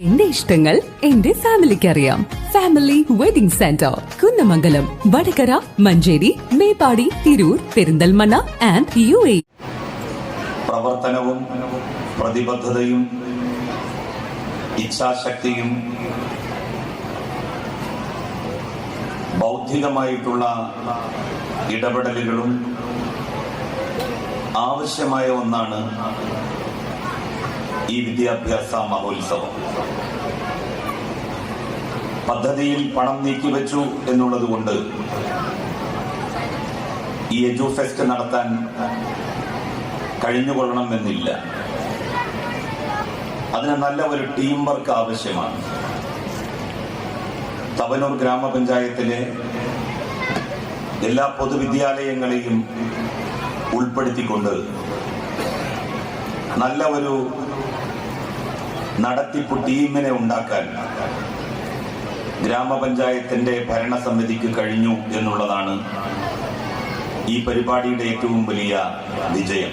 എന്റെ ഇഷ്ടങ്ങൾ എന്റെ ഫാമിലിക്ക് അറിയാം family wedding centre Kunnamangalam Vadakara Manjeri Meppadi Tirur Perinthalmanna and U A പ്രവർത്തനവും പ്രതിബദ്ധതയും ഇച്ഛാശക്തിയും ബൗദ്ധികമായിട്ടുള്ള ഇടപെടലുകളും ആവശ്യമായ ഒന്നാണ് ഈ വിദ്യാഭ്യാസ മഹോത്സവം. പദ്ധതിയിൽ പണം നീക്കിവെച്ചു എന്നുള്ളത് കൊണ്ട് ഈ എജു ഫെസ്റ്റ് നടത്താൻ കഴിഞ്ഞുകൊള്ളണമെന്നില്ല. അതിന് നല്ല ഒരു ടീം വർക്ക് ആവശ്യമാണ്. തവനൂർ ഗ്രാമപഞ്ചായത്തിലെ എല്ലാ പൊതുവിദ്യാലയങ്ങളെയും ഉൾപ്പെടുത്തിക്കൊണ്ട് നല്ല ഒരു നടത്തിപ്പ് ടീമിനെ ഉണ്ടാക്കാൻ ഗ്രാമപഞ്ചായത്തിന്റെ ഭരണസമിതിക്ക് കഴിഞ്ഞു എന്നുള്ളതാണ് ഈ പരിപാടിയുടെ ഏറ്റവും വലിയ വിജയം.